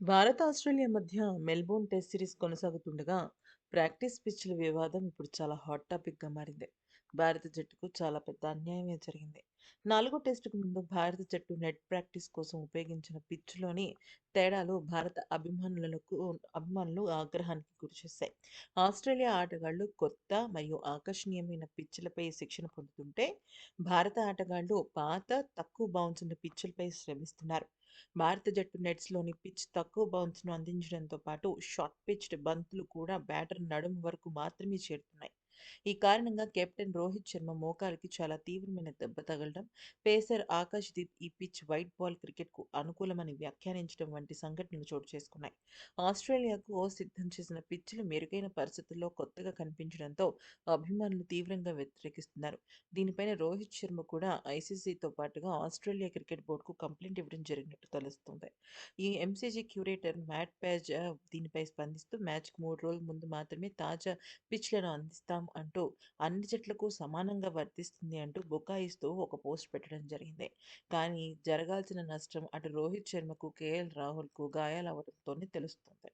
Bharat, Australia మధ్య Melbourne test series కొనసాగుతుండగా, practice పిచ్‌ల వివాదం ఇప్పుడు చాలా హాట్ టాపిక్‌గా మారింది. భారత జట్టుకు చాలా పెద్ద అన్యాయమే జరిగింది. నాలుగో టెస్టుకు ముందు భారత జట్టు నెట్ ప్రాక్టీస్ కోసం ఉపయోగించిన పిచ్‌లోని తేడాలు భారత అభిమానులకు అభిమానులు ఆగ్రహానికి గురిచేశాయి. ఆస్ట్రేలియా ఆటగాళ్ళు కొత్త మరియు ఆకర్షణీయమైన పిచ్‌లపై శిక్షణ పొందుతుంటే, భారత ఆటగాళ్ళు పాత, తక్కువ బౌన్స్ ఉన్న పిచ్‌లపై శ్రమిస్తున్నారు. భారత జట్టు నెట్స్‌లోని పిచ్ తక్కువ బౌన్స్‌ను అందించడంతో పాటు, షార్ట్ పిచ్డ్ బంతులు కూడా బ్యాటర్ నడుము వరకు మాత్రమే చేరుతున్నాయి. ఈ కారణంగా కెప్టెన్ రోహిత్ శర్మ మోకాలికి చాలా తీవ్రమైన దెబ్బ తగలడం, పేసర్ ఆకాశ్‌దీప్ ఈ పిచ్ వైట్ బాల్ క్రికెట్‌కు అనుకూలమని వ్యాఖ్యానించడం వంటి సంఘటనలు చోటు చేసుకున్నాయి. ఆస్ట్రేలియాకు సిద్ధం చేసిన పిచ్‌లు మెరుగైన పరిస్థితుల్లో కొత్తగా కనిపించడంతో అభిమానులు తీవ్రంగా వ్యతిరేకిస్తున్నారు. దీనిపైన రోహిత్ శర్మ కూడా ఐసీసీతో పాటుగా ఆస్ట్రేలియా క్రికెట్ బోర్డుకు కంప్లైంట్ ఇవ్వడం జరిగినట్టు తెలుస్తుంది ఈ ఎంసీజీ క్యూరేటర్ మ్యాట్ పేజ్ దీనిపై స్పందిస్తూ మ్యాచ్‌కు మూడు రోజుల ముందు మాత్రమే తాజా పిచ్‌లను అందిస్తాం అంటూ అన్ని జట్లకు సమానంగా వర్తిస్తుంది అంటూ బుకాయిస్తూ ఒక పోస్ట్ పెట్టడం జరిగింది. కానీ జరగాల్సిన నష్టం అటు రోహిత్ శర్మకు, కేఎల్ రాహుల్‌కు గాయాలవడంతోనే తెలుస్తోంది.